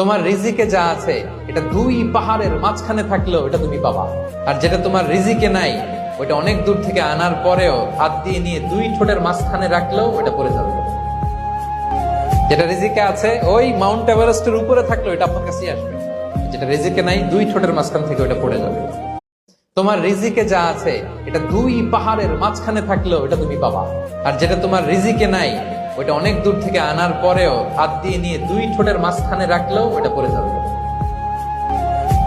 তোমার রিজিকে যা আছে, এটা দুই পাহাড়ের মাঝখানে থাকলেও এটা তুমি পাবা। আর যেটা তোমার রিজিকে নাই ওটা অনেক দূর থেকে আনার পরেও হাত দিয়ে নিয়ে দুই ঠোঁটের মাঝখানে রাখলেও ওটা পড়ে যাবে। যেটা রিজিকে আছে, ওই মাউন্ট এভারেস্টের উপরে থাকলেও এটা আপনার কাছেই আসবে। যেটা রিজিকে নাই, দুই ঠোঁটের মাঝখান থেকে ওটা পড়ে যাবে। তোমার রিজিকে যা আছে, এটা দুই পাহাড়ের মাঝখানে থাকলেও এটা তুমি পাবা। আর যেটা তোমার রিজিকে নাই ওটা অনেক দূর থেকে আনার পরেও হাত দিয়ে নিয়ে দুই ঠোঁটের মাঝখানে রাখলেও ওটা পড়ে যাবে।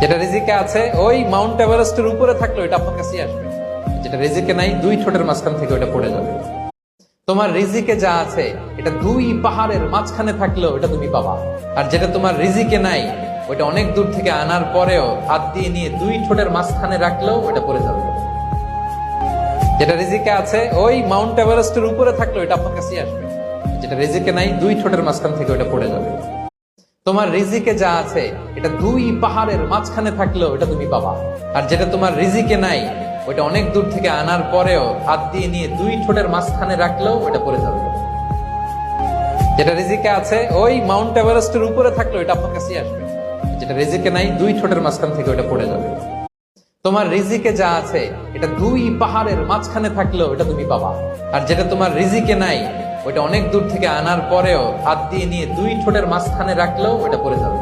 যেটা রিজিকে আছে, ওই মাউন্ট এভারেস্টের উপরে থাকলেও এটা আপনার কাছেই আসবে। যেটা রিজিকে নাই, দুই ঠোঁটের মাঝখান থেকে ওটা পড়ে যাবে। তোমার রিজিকে যা আছে, এটা দুই পাহাড়ের মাঝখানে থাকলেও এটা তুমি পাবা। আর যেটা তোমার রিজিকে নাই ওটা অনেক দূর থেকে আনার পরেও হাত দিয়ে নিয়ে দুই ঠোঁটের মাঝখানে রাখলেও ওটা পড়ে যাবে। যেটা রিজিকে আছে, ওই মাউন্ট এভারেস্টের উপরে থাকলেও এটা আপনার কাছেই আসবে। যেটা রেজিকে নাই, দুই ঠোঁটের মাঝখান থেকে ওটা পড়ে যাবে। তোমার রিজিকে যা আছে, এটা দুই পাহাড়ের মাঝখানে থাকলেও এটা তুমি পাবা। আর যেটা তোমার রিজিকে নাই, ওটা অনেক দূর থেকে আনার পরেও হাত দিয়ে নিয়ে দুই ঠোঁটের মাঝখানে রাখলেও ওটা পড়ে যাবে। যেটা রিজিকে আছে, ওই মাউন্ট এভারেস্টের উপরে থাকলেও এটা আপনার কাছেই আসবে। যেটা রিজিকে নাই, দুই ঠোঁটের মাঝখান থেকে ওটা পড়ে যাবে। তোমার রিজিকে যা আছে, এটা দুই পাহাড়ের মাঝখানে থাকলেও এটা তুমি পাবা। আর যেটা তোমার রিজিকে নাই ওটা অনেক দূর থেকে আনার পরেও হাত দিয়ে নিয়ে দুই ঠোঁটের মাঝখানে রাখলেও ওটা পড়ে যাবে।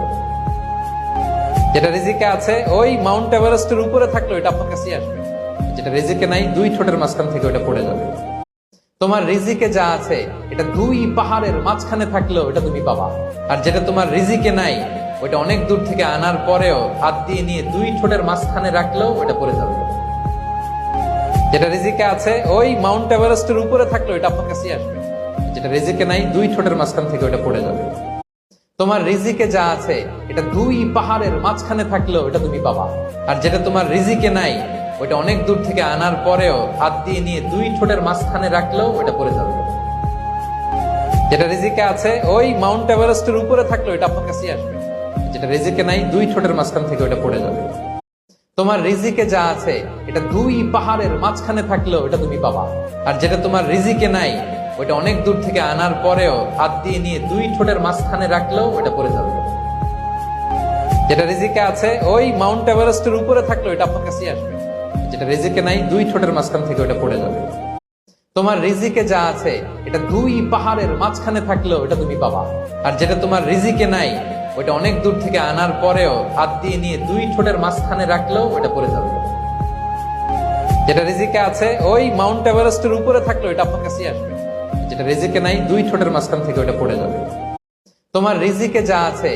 যেটা রিজিকে আছে, ওই মাউন্ট এভারেস্টের উপরে থাকলে এটা আপনার কাছেই আসবে। যেটা রিজিকে নাই, দুই ঠোঁটের মাঝখান থেকে ওটা পড়ে যাবে। তোমার রিজিকে যা আছে, এটা দুই পাহাড়ের মাঝখানে থাকলেও এটা তুমি পাবা। আর যেটা তোমার রিজিকে নাই, ওইটা অনেক দূর থেকে আনার পরেও হাত দিয়ে নিয়ে দুই ঠোঁটের মাঝখানে রাখলেও ওটা পড়ে যাবে। যেটা রিজিকে আছে, ওই মাউন্ট এভারেস্টের উপরে থাকলেও এটা আপনার কাছেই আসবে। যেটা রেজিকে নাই, দুই ঠোঁটের মাঝখান থেকে ওটা পড়ে যাবে। তোমার রিজিকে যা আছে, এটা দুই পাহাড়ের মাঝখানে থাকলেও এটা তুমি পাবা। আর যেটা তোমার রিজিকে নাই ওটা অনেক দূর থেকে আনার পরেও হাত দিয়ে নিয়ে দুই ঠোঁটের মাঝখানে রাখলেও ওটা পড়ে যাবে। যেটা রিজিকে আছে, ওই মাউন্ট এভারেস্টের উপরে থাকলেও এটা আপনার কাছেই আসবে। যেটা রিজিকে নাই, দুই ঠোঁটের মাঝখান থেকে ওটা পড়ে যাবে। তোমার রিজিকে যা আছে, এটা দুই পাহাড়ের মাঝখানে থাকলেও এটা তুমি পাবা। আর যেটা তোমার রিজিকে নাই ওটা অনেক দূর থেকে আনার পরেও হাত দিয়ে নিয়ে দুই ঠোঁটের মাঝখানে রাখলেও ওটা পড়ে যাবে। যেটা রিজিকে আছে, ওই মাউন্ট এভারেস্টের উপরে থাকলেও এটা আপনার কাছেই আসবে। যেটা রিজিকে নাই, দুই ঠোঁটের মাঝখান থেকে ওটা পড়ে যাবে। তোমার রিজিকে যা আছে, এটা দুই পাহাড়ের মাঝখানে থাকলেও এটা তুমি পাবা। আর যেটা তোমার রিজিকে নাই ওটা অনেক দূর থেকে আনার পরেও হাত দিয়ে নিয়ে দুই ঠোঁটের মাঝখানে রাখলেও ওটা পড়ে যাবে। যেটা রিজিকে আছে, ওই মাউন্ট এভারেস্টের উপরে থাকলেও এটা আপনার কাছেই আসবে। যেটা রেজিকে নাই দুই ঠোঁটের মাঝখান থেকে ওটা পড়ে যাবে। তোমার রেজিকে যা আছে